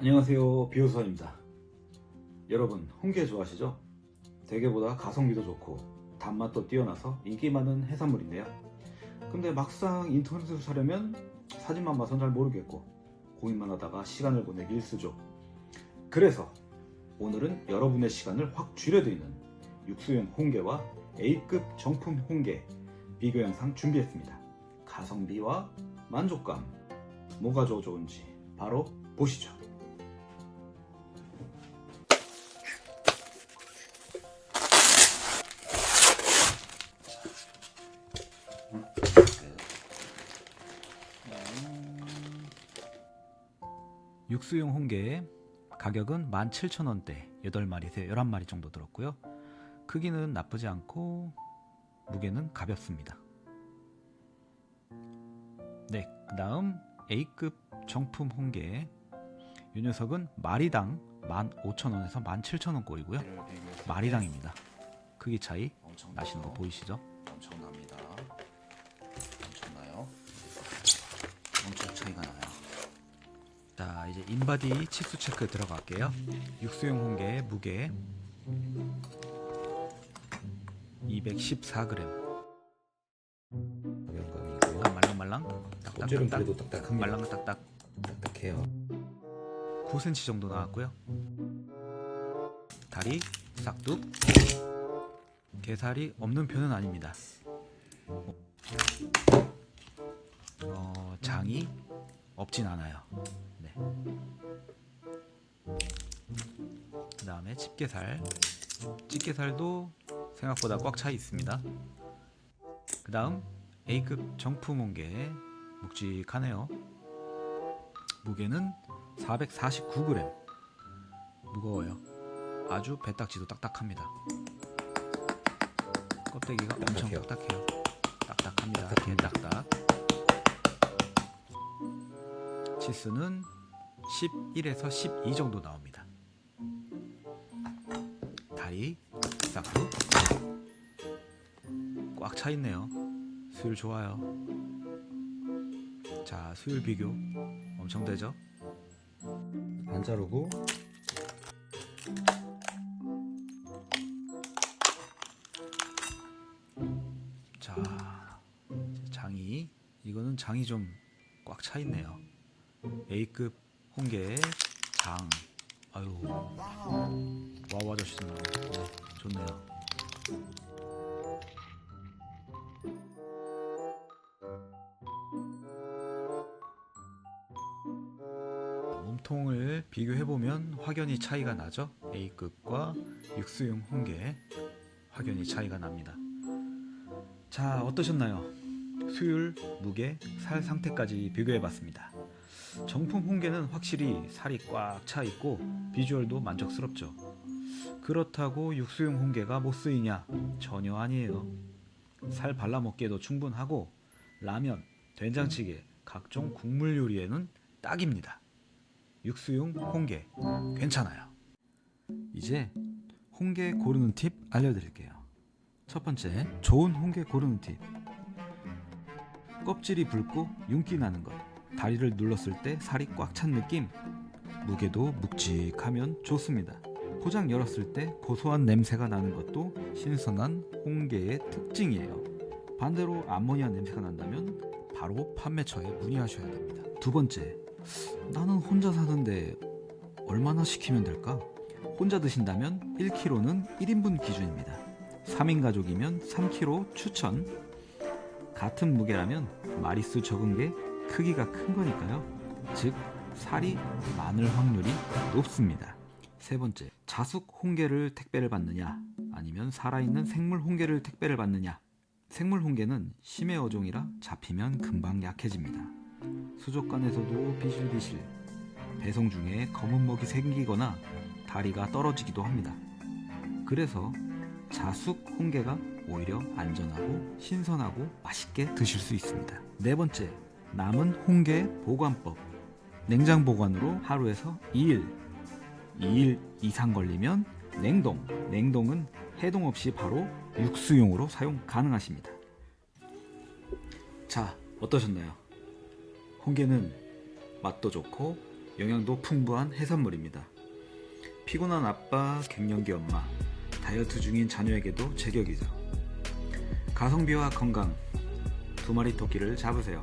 안녕하세요. 비호선입니다. 여러분 홍게 좋아하시죠? 대게보다 가성비도 좋고 단맛도 뛰어나서 인기 많은 해산물인데요. 근데 막상 인터넷에서 사려면 사진만 봐선 잘 모르겠고 고민만 하다가 시간을 보내기 일쑤죠. 그래서 오늘은 여러분의 시간을 확 줄여드리는 육수용 홍게와 A급 정품 홍게 비교 영상 준비했습니다. 가성비와 만족감 뭐가 더 좋은지 바로 보시죠 육수용 홍게 가격은 17,000원대 8마리에서 11마리 정도 들었고요. 크기는 나쁘지 않고 무게는 가볍습니다. 네, 그 다음 A급 정품 홍게 이 녀석은 마리당 15,000원에서 17,000원 꼴이고요. 마리당입니다. 크기 차이 나시는 거 보이시죠? 엄청납니다. 이제 인바디 치수 체크 들어갈게요. 육수용 홍게 무게. 214g 가격감이고. 약간 말랑말랑? 딱딱딱딱 그래도 딱딱합니다. 말랑딱딱. 딱딱해요. 9cm 정도 나왔고요. 다리 싹둑. 게살이 없는 편은 아닙니다. 어, 장이 없진 않아요. 네. 그 다음에 집게살. 집게살도 생각보다 꽉 차 있습니다. 그 다음 A급 정품 홍게 묵직하네요. 무게는 449g 무거워요. 아주 배딱지도 딱딱합니다. 껍데기가 엄청 딱딱해요. 딱딱해요. 딱딱합니다. 딱딱합니다. 개딱딱. 치수는 11에서 12 정도 나옵니다. 다리 싹둑 꽉차 있네요. 수율 좋아요. 자 수율 비교 엄청 되죠? 안 자르고 자 장이 이거는 장이 좀 꽉 차 있네요. A급 홍게 장. 아유. 와우 아저씨는 네, 좋네요. 몸통을 비교해보면 확연히 차이가 나죠? A급과 육수용 홍게. 확연히 차이가 납니다. 자 어떠셨나요? 수율, 무게, 살 상태까지 비교해봤습니다. 정품 홍게는 확실히 살이 꽉 차 있고 비주얼도 만족스럽죠. 그렇다고 육수용 홍게가 못 쓰이냐? 전혀 아니에요. 살 발라 먹기에도 충분하고 라면, 된장찌개, 각종 국물 요리에는 딱입니다. 육수용 홍게 괜찮아요. 이제 홍게 고르는 팁 알려드릴게요. 첫 번째, 좋은 홍게 고르는 팁. 껍질이 붉고 윤기 나는 것. 다리를 눌렀을 때 살이 꽉 찬 느낌. 무게도 묵직하면 좋습니다. 포장 열었을 때 고소한 냄새가 나는 것도 신선한 홍게의 특징이에요. 반대로 암모니아 냄새가 난다면 바로 판매처에 문의하셔야 됩니다. 두 번째, 나는 혼자 사는데 얼마나 시키면 될까? 혼자 드신다면 1kg는 1인분 기준입니다. 3인 가족이면 3kg 추천. 같은 무게라면 마리수 적은 게 크기가 큰 거니까요. 즉 살이 많을 확률이 높습니다. 세 번째, 자숙 홍게를 택배를 받느냐 아니면 살아있는 생물 홍게를 택배를 받느냐. 생물 홍게는 심해 어종이라 잡히면 금방 약해집니다. 수족관에서도 비실비실 배송 중에 검은 먹이 생기거나 다리가 떨어지기도 합니다. 그래서 자숙 홍게가 오히려 안전하고 신선하고 맛있게 드실 수 있습니다. 네 번째, 남은 홍게 보관법. 냉장 보관으로 하루에서 2일, 2일 이상 걸리면 냉동. 냉동은 해동 없이 바로 육수용으로 사용 가능하십니다. 자, 어떠셨나요? 홍게는 맛도 좋고 영양도 풍부한 해산물입니다. 피곤한 아빠, 갱년기 엄마, 다이어트 중인 자녀에게도 제격이죠. 가성비와 건강 두 마리 토끼를 잡으세요.